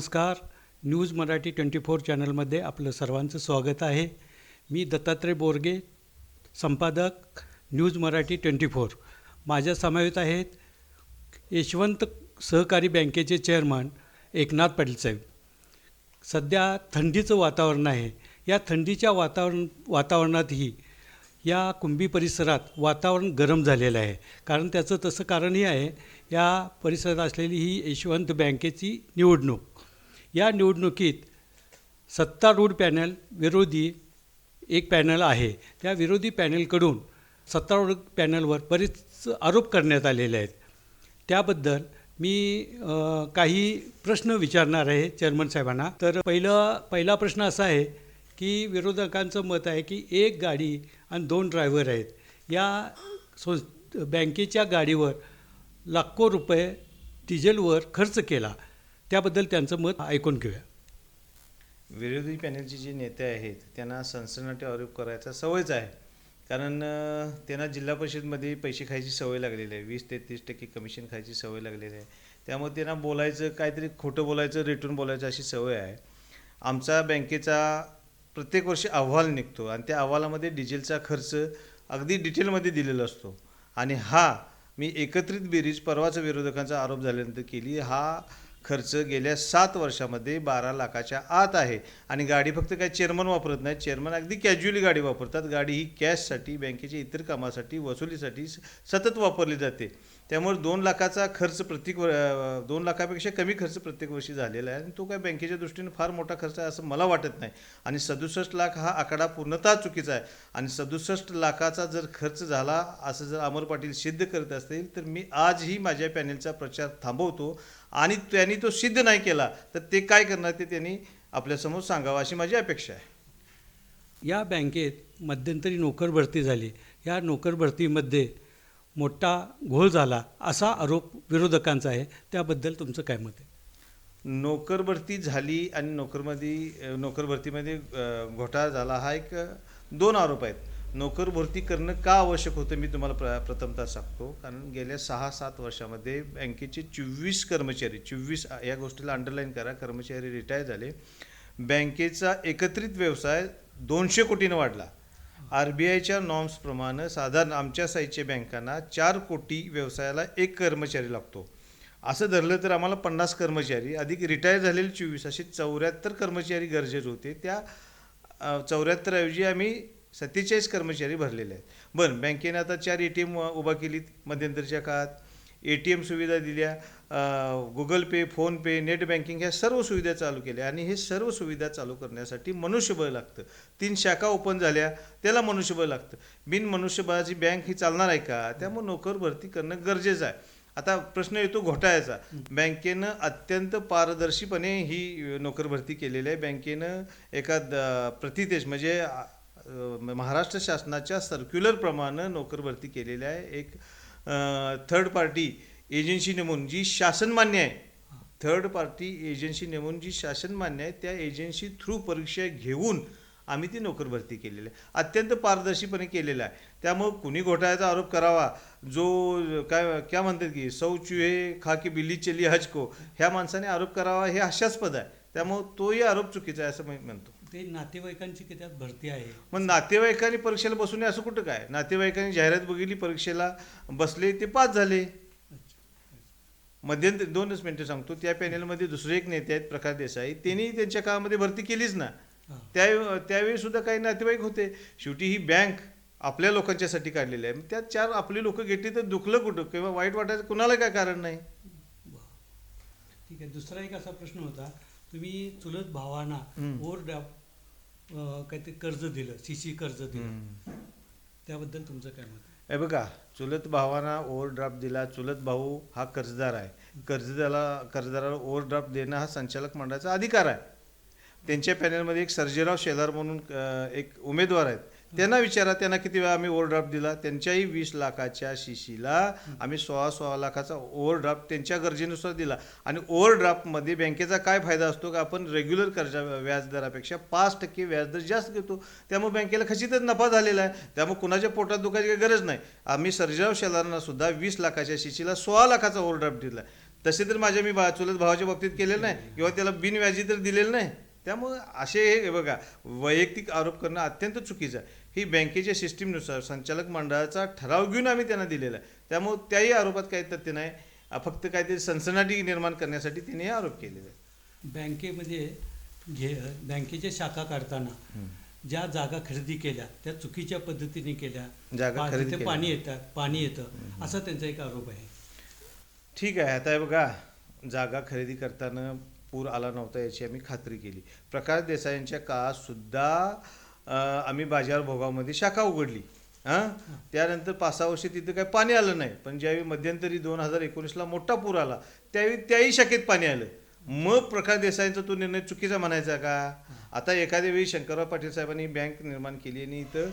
नमस्कार. News Marathi twenty four चॅनलमध्ये आपलं सर्वांचं स्वागत आहे. मी दत्तात्रय बोरगे संपादक न्यूज मराठी ट्वेंटी फोर. माझ्या समावेत आहेत यशवंत सहकारी बँकेचे चेअरमन एकनाथ पाटील साहेब. सध्या थंडीचं वातावरण आहे. या थंडीच्या वातावरण वातावरणातही या कुंभी परिसरात वातावरण गरम झालेलं आहे. कारण त्याचं तसं कारणही आहे या परिसरात असलेली ही यशवंत बँकेची निवडणूक. या निवडणुकीत सत्तारूढ पॅनल विरोधी एक पॅनल आहे. त्या विरोधी पॅनलकडून सत्तारूढ पॅनलवर बरेच आरोप करण्यात आलेले आहेत. त्याबद्दल मी काही प्रश्न विचारणार आहे चेअरमन साहेबांना. तर पहिलं पहिला प्रश्न असा आहे की विरोधकांचं मत आहे की एक गाडी आणि दोन ड्रायव्हर आहेत. या सो बँकेच्या गाडीवर लाखो रुपये डिझेलवर खर्च केला. त्याबद्दल त्यांचं मत ऐकून घेऊया. विरोधी पॅनलचे जे नेते आहेत त्यांना सनसनाटी आरोप करायचा सवयच आहे. कारण त्यांना जिल्हा परिषदमध्ये पैसे खायची सवय लागलेली आहे. वीस ते तीस टक्के कमिशन खायची सवय लागलेली आहे. त्यामुळे त्यांना बोलायचं काहीतरी खोटं बोलायचं रिटर्न बोलायचं अशी सवय आहे. आमचा बँकेचा प्रत्येक वर्षी अहवाल निघतो आणि त्या अहवालामध्ये डिझेलचा खर्च अगदी डिटेलमध्ये दिलेला असतो. आणि हा मी एकत्रित बेरीज परवाचा विरोधकांचा आरोप झाल्यानंतर केली. हा खर्च गेल्या सात वर्षामध्ये बारा लाखाच्या आत आहे. आणि गाडी फक्त काय चेअरमन वापरत नाही चेअरमन अगदी कॅज्युअली गाडी वापरतात. गाडी ही कॅशसाठी बँकेच्या इतर कामासाठी वसुलीसाठी स- सतत वापरली जाते. त्यामुळे दोन लाखाचा खर्च प्रत्येक व- दोन लाखापेक्षा कमी खर्च प्रत्येक वर्षी झालेला आहे आणि तो काय बँकेच्या दृष्टीने फार मोठा खर्च आहे असं मला वाटत नाही. आणि सदुसष्ट लाख हा आकडा पूर्णतः चुकीचा आहे. आणि सदुसष्ट लाखाचा जर खर्च झाला असं जर अमर पाटील सिद्ध करत असतील तर मी आजही माझ्या पॅनेलचा प्रचार थांबवतो आणि त्यांनी तो सिद्ध नाही केला तर ते काय करणार ते त्यांनी आपल्यासमोर सांगावं अशी माझी अपेक्षा आहे. या बँकेत मध्यंतरी नोकर भरती झाली. या नोकर भरतीमध्ये मोठा घोळ झाला असा आरोप विरोधकांचा आहे. त्याबद्दल तुमचं काय मत आहे? नोकरभरती झाली आणि नोकरमध्ये नोकरभरतीमध्ये घोटाळा झाला हा एक दोन आरोप आहेत. नोकरभरती करणं का आवश्यक होतं मी तुम्हाला प्र प्रथमतः सांगतो. कारण गेल्या सहा सात वर्षामध्ये बँकेचे चोवीस कर्मचारी चोवीस या गोष्टीला अंडरलाईन करा कर्मचारी रिटायर झाले. बँकेचा एकत्रित व्यवसाय दोनशे कोटीनं वाढला. आर बी आयच्या नॉर्म्सप्रमाणे साधारण आमच्या साईजच्या बँकांना चार कोटी व्यवसायाला एक कर्मचारी लागतो. असं धरलं तर आम्हाला पन्नास कर्मचारी अधिक रिटायर झालेले चोवीस असे चौऱ्याहत्तर कर्मचारी गरजेचे होते. त्या चौऱ्याहत्तरऐवजी आम्ही सत्तेचाळीस कर्मचारी भरलेले आहेत. बरं बँकेने आता चार ए टी एम उभा केलीत मध्यंतरच्या काळात. ए टी एम सुविधा दिल्या Google Pay PhonePe net banking ह्या सर्व सुविधा चालू केल्या आणि हे सर्व सुविधा चालू करण्यासाठी मनुष्यबळ लागतं. तीन शाखा ओपन झाल्या त्याला मनुष्यबळ लागतं. बिन मनुष्यबळाची बँक ही चालणार आहे का? त्यामुळे नोकर भरती करणं गरजेचं आहे. आता प्रश्न येतो घोटाळ्याचा. बँकेनं अत्यंत पारदर्शीपणे ही नोकर भरती केलेली आहे. बँकेनं एका द- प्रतिदेश म्हणजे महाराष्ट्र शासनाच्या सर्क्युलरप्रमाणे नोकर भरती केलेली आहे. एक थर्ड पार्टी एजन्सी नेमून जी शासन मान्य आहे. थर्ड पार्टी एजन्सी नेमून जी शासन मान्य आहे त्या एजन्सी थ्रू परीक्षा घेऊन आम्ही ती नोकर भरती केलेली आहे. अत्यंत पारदर्शीपणे केलेलं आहे. त्यामुळं कुणी घोटाळ्याचा आरोप करावा जो काय क्या म्हणतात की सौ चुहे खा की बिल्ली चली हजको ह्या माणसाने आरोप करावा हे हास्यास्पद आहे. त्यामुळं तोही आरोप चुकीचा आहे असं मी म्हणतो. ते नातेवाईकांची की त्यात भरती आहे? मग नातेवाईकांनी परीक्षेला बसू नये असं कुठं काय? नातेवाईकांनी जाहिरात बघितली परीक्षेला बसले ते पास झाले. मध्यंतरी दोनच मिनिटं सांगतो. त्या पॅनेलमध्ये दुसरे एक नेते आहेत प्रकाश देसाई. त्यांनी त्यांच्या काळामध्ये भरती केलीच ना. त्या त्यावेळी सुद्धा काही नातेवाईक होते. शेवटी ही बँक आपल्या लोकांच्यासाठी काढलेली आहे. त्यात चार आपली लोक घेतली तर दुखलं कुठं? किंवा वाईट वाटायचं कुणाला काय कारण नाही? ठीक आहे. दुसरा एक असा प्रश्न होता. तुम्ही चुलत भावांना. ओव्हरड्राफ्ट काहीतरी कर्ज दिलं सी सी कर्ज दिलं. त्याबद्दल तुमचं काय मत? आहे हे बघा चुलत भावांना ओव्हरड्राफ्ट दिला चुलत भाऊ हा कर्जदार आहे. कर्जदाराला कर्जदाराला ओव्हरड्राफ्ट देणं हा संचालक मंडळाचा अधिकार आहे. त्यांच्या पॅनलमध्ये एक सर्जेराव शेलार म्हणून एक उमेदवार आहेत. त्यांना विचारा त्यांना किती वेळा आम्ही ओव्हरड्राफ्ट दिला? त्यांच्याही वीस लाखाच्या शिशीला आम्ही सोळा सोळा लाखाचा ओव्हरड्राफ्ट त्यांच्या गरजेनुसार दिला. आणि ओव्हरड्राफ्टमध्ये बँकेचा काय फायदा असतो का? आपण रेग्युलर कर्जा व्याजदरापेक्षा पाच टक्के व्याजदर जास्त घेतो. त्यामुळे बँकेला खचितच नफा झालेला आहे. त्यामुळे कुणाच्या पोटात दुखायची काही गरज नाही. आम्ही सर्जाव शेलारांना सुद्धा वीस लाखाच्या शिशीला सोळा लाखाचा ओव्हरड्राफ्ट दिला तसे तर माझ्या मी बा चुलत भावाच्या बाबतीत केलेलं नाही. किंवा त्याला बिनव्याजी तर दिलेलं नाही. त्यामुळं असे हे बघा वैयक्तिक आरोप करणं अत्यंत चुकीचं आहे. ही बँकेच्या सिस्टीमनुसार संचालक मंडळाचा ठराव घेऊन आम्ही त्यांना दिलेला आहे. त्यामुळं त्याही आरोपात काही तथ्य नाही. फक्त काहीतरी सनसनाटी निर्माण करण्यासाठी त्यांनी हे आरोप केलेले आहेत. बँकेमध्ये घे बँकेच्या शाखा काढताना ज्या जागा खरेदी केल्या त्या चुकीच्या पद्धतीने केल्या. जागा खरेदी. पाणी येतात पाणी येतं. असा त्यांचा एक आरोप आहे. ठीक आहे आता हे बघा. जागा खरेदी करताना पूर आला नव्हता याची आम्ही खात्री केली. प्रकाश देसाईंच्या काळात सुद्धा अं, आम्ही बाजार भोगावमध्ये शाखा उघडली. हां? त्यानंतर पाच सहा वर्षे तिथं काही पाणी आलं नाही. पण ज्यावेळी मध्यंतरी दोन हजार एकोणीसला मोठा पूर आला त्यावेळी त्याही शाखेत पाणी आलं. मग प्रकाश देसाईंचा तो निर्णय चुकीचा म्हणायचा का? आता एखाद्या वेळी शंकरराव पाटील साहेबांनी बँक निर्माण केली आणि इथं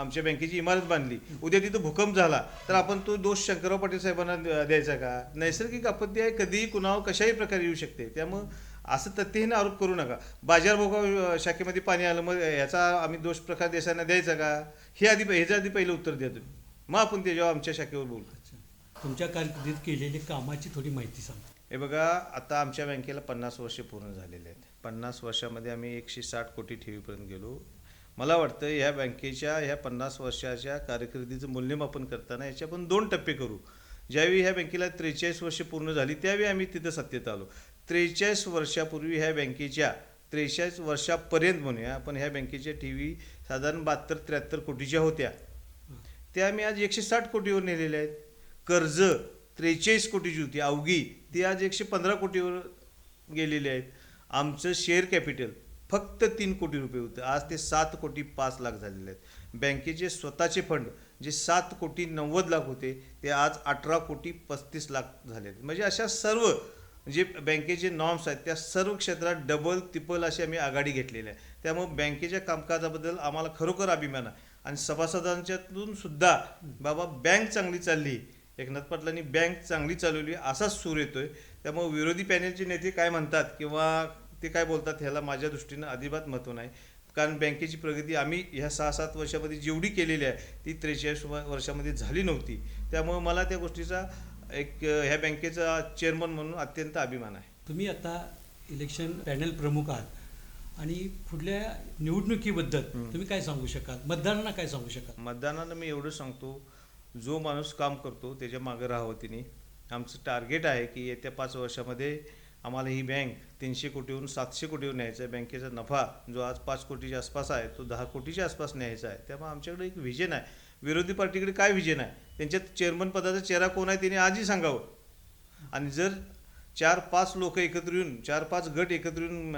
आमच्या बँकेची इमारत बांधली. उद्या तिथं भूकंप झाला. तर आपण तो दोष शंकरराव पाटील साहेबांना द्यायचा का? नैसर्गिक आपत्ती आहे कधीही कुणावर कशाही प्रकारे येऊ शकते. त्यामुळं असं तथ्यहीन आरोप करू नका. बाजार भोगाव शाखेमध्ये पाणी आलं मग याचा आम्ही दोष प्रकाश देसाईंना द्यायचा का? हे आधी ह्याच्या आधी पहिलं उत्तर द्या तुम्ही. मग आपण त्याच्यावर आमच्या शाखेवर बोलू. तुमच्या कारकिर्दीत केलेली कामाची थोडी माहिती सांगा. हे बघा आता आमच्या बँकेला पन्नास वर्षे पूर्ण झालेले आहेत. पन्नास वर्षामध्ये आम्ही एकशे साठ कोटी ठेवीपर्यंत गेलो. मला वाटतं ह्या बँकेच्या ह्या पन्नास वर्षाच्या कारकिर्दीचं मूल्यमापन करताना याचे आपण दोन टप्पे करू. ज्यावेळी ह्या बँकेला त्रेचाळीस वर्षे पूर्ण झाली त्यावेळी आम्ही तिथं सत्तेत आलो. त्रेचाळीस वर्षापूर्वी ह्या बँकेच्या त्रेचाळीस वर्षापर्यंत म्हणूया आपण ह्या बँकेच्या ठेवी साधारण बहात्तर त्र्याहत्तर कोटीच्या होत्या. त्या आम्ही आज एकशे साठ कोटीवर नेलेल्या आहेत. कर्ज त्रेचाळीस कोटीची होती अवघी. ती आज एकशे पंधरा कोटीवर गेलेली आहेत. आमचं शेअर कॅपिटल फक्त तीन कोटी रुपये होतं. आज ते सात कोटी पाच लाख झालेले आहेत. बँकेचे स्वतःचे फंड जे सात कोटी नव्वद लाख होते ते आज अठरा कोटी पस्तीस लाख झाले आहेत. म्हणजे अशा सर्व जे बँकेचे नॉर्म्स आहेत त्या सर्व क्षेत्रात डबल तिपल अशी आम्ही आघाडी घेतलेली आहे. त्यामुळे बँकेच्या कामकाजाबद्दल आम्हाला खरोखर अभिमान आहे. आणि सभासदांच्यातून सुद्धा बाबा बँक चांगली चालली एकनाथ पाटलांनी बँक चांगली चालवली असाच सूर येतोय. त्यामुळे विरोधी पॅनेलचे नेते काय म्हणतात किंवा ते काय बोलतात ह्याला माझ्या दृष्टीनं अजिबात महत्त्व नाही. कारण बँकेची प्रगती आम्ही ह्या सहा सात वर्षामध्ये जेवढी केलेली आहे ती त्रेचाळीस वर्षामध्ये झाली नव्हती. त्यामुळे मला त्या गोष्टीचा एक ह्या बँकेचा चेअरमन म्हणून अत्यंत अभिमान आहे. तुम्ही आता इलेक्शन पॅनल प्रमुख आहात आणि पुढल्या निवडणुकीबद्दल तुम्ही काय सांगू शकाल? मतदारांना काय सांगू शकाल? मतदानानं मी एवढं सांगतो जो माणूस काम करतो त्याच्या मागं राहावं तिने. आमचं टार्गेट आहे की येत्या पाच वर्षामध्ये आम्हाला ही बँक तीनशे कोटीवरून सातशे कोटीवर न्यायचा आहे. बँकेचा नफा जो आज पाच कोटीच्या आसपास आहे तो दहा कोटीच्या आसपास न्यायचा आहे. त्यामुळे आमच्याकडे एक व्हिजन आहे. विरोधी पार्टीकडे काय व्हिजन आहे? त्यांच्यात चेअरमन पदाचा चेहरा कोण आहे त्याने आजही सांगावं. आणि जर चार पाच लोक एकत्र येऊन चार पाच गट एकत्र येऊन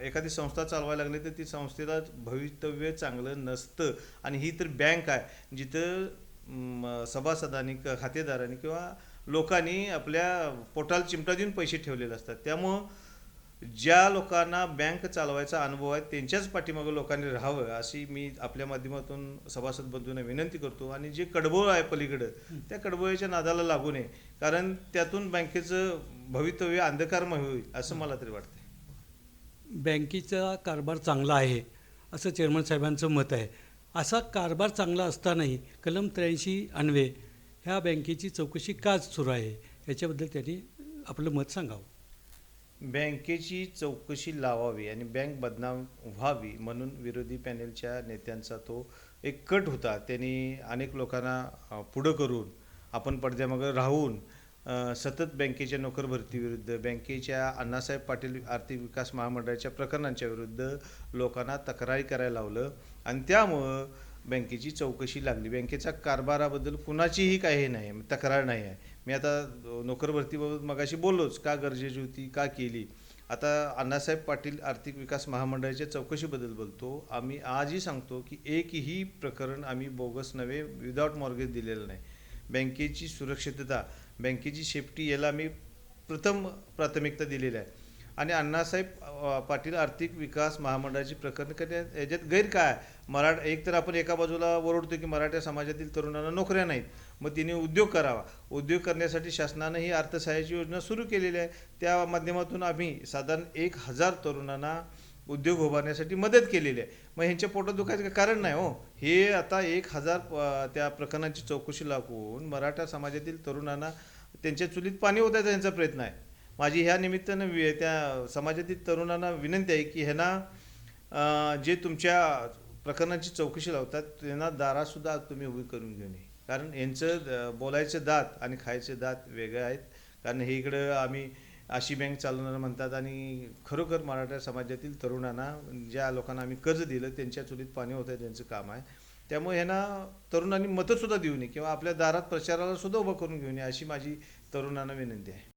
एखादी संस्था चालवायला लागली तर ती संस्थेला भवितव्य चांगलं नसतं. आणि ही तर बँक आहे जिथं सभासदांनी क- खातेदारांनी किंवा लोकांनी आपल्या पोटाला चिमटा देऊन पैसे ठेवलेले असतात. त्यामुळं ज्या लोकांना बँक चालवायचा अनुभव आहे त्यांच्याच पाठीमागं लोकांनी राहावं अशी मी आपल्या माध्यमातून सभासद बंधूंना विनंती करतो. आणि जे कडबोळ आहे पलीकडं त्या कडबोळीच्या नादाला लागू नये कारण त्यातून बँकेचं भवितव्य अंधकारमय होईल असं मला तरी वाटतं बँकेचा कारभार चांगला आहे असं चेअरमन साहेबांचं मत आहे. असा कारभार चांगला असतानाही कलम त्र्याऐंशी अन्वे ह्या बँकेची चौकशी का सुरू आहे याच्याबद्दल त्यांनी आपलं मत सांगावं. बँकेची चौकशी लावावी आणि बँक बदनाम व्हावी म्हणून विरोधी पॅनेलच्या नेत्यांचा तो एक कट होता. त्यांनी अनेक लोकांना पुढं करून आपण पडद्यामागं राहून सतत बँकेच्या नोकर भरतीविरुद्ध बँकेच्या अण्णासाहेब पाटील आर्थिक विकास महामंडळाच्या प्रकरणांच्या विरुद्ध लोकांना तक्रारी करायला लावलं आणि त्यामुळं बँकेची चौकशी लागली. बँकेच्या कारभाराबद्दल कुणाचीही काही हे नाही तक्रार नाही आहे. मी आता नोकर भरतीबाबत मगाशी बोललोच का गरजेची होती का केली? आता अण्णासाहेब पाटील आर्थिक विकास महामंडळाच्या चौकशीबद्दल बोलतो. आम्ही आजही सांगतो की एकही प्रकरण आम्ही बोगस नव्हे विदाऊट मॉर्गेज दिलेलं नाही. बँकेची सुरक्षितता बँकेची सेफ्टी याला आम्ही प्रथम प्राथमिकता दिलेली आहे. आणि अण्णासाहेब पाटील आर्थिक विकास महामंडळाची प्रकरण करण्यात याच्यात गैर काय मराठ एक तर आपण एका बाजूला ओरडतो की मराठा समाजातील तरुणांना नोकऱ्या नाहीत. मग तिने उद्योग करावा. उद्योग करण्यासाठी शासनानं ही अर्थसहाय्याची योजना सुरू केलेली आहे. त्या माध्यमातून आम्ही साधारण एक हजार तरुणांना उद्योग उभारण्यासाठी मदत केलेली आहे. मग ह्यांच्या पोटात दुखायचं काही कारण नाही हो. हे आता एक हजार त्या प्रकरणाची चौकशी लागून मराठा समाजातील तरुणांना त्यांच्या चुलीत पाणी ओतायचा यांचा प्रयत्न आहे. माझी ह्या निमित्तानं वि- त्या समाजातील तरुणांना विनंती आहे की ह्यांना जे तुमच्या प्रकरणाची चौकशी लावतात त्यांना दारासुद्धा तुम्ही उभी करून घेऊ नये कारण यांचं बोलायचे दात आणि खायचे दात वेगळे आहेत. कारण हे इकडं आम्ही अशी बँक चालवणार म्हणतात आणि खरोखर मराठा समाजातील तरुणांना ज्या लोकांना आम्ही कर्ज दिलं त्यांच्या चुलीत पाणी होतं त्यांचं काम आहे. त्यामुळे ह्यांना तरुणांनी मतंसुद्धा देऊ नये किंवा आपल्या दारात प्रचाराला सुद्धा उभं करून घेऊन ये अशी माझी तरुणांना विनंती आहे.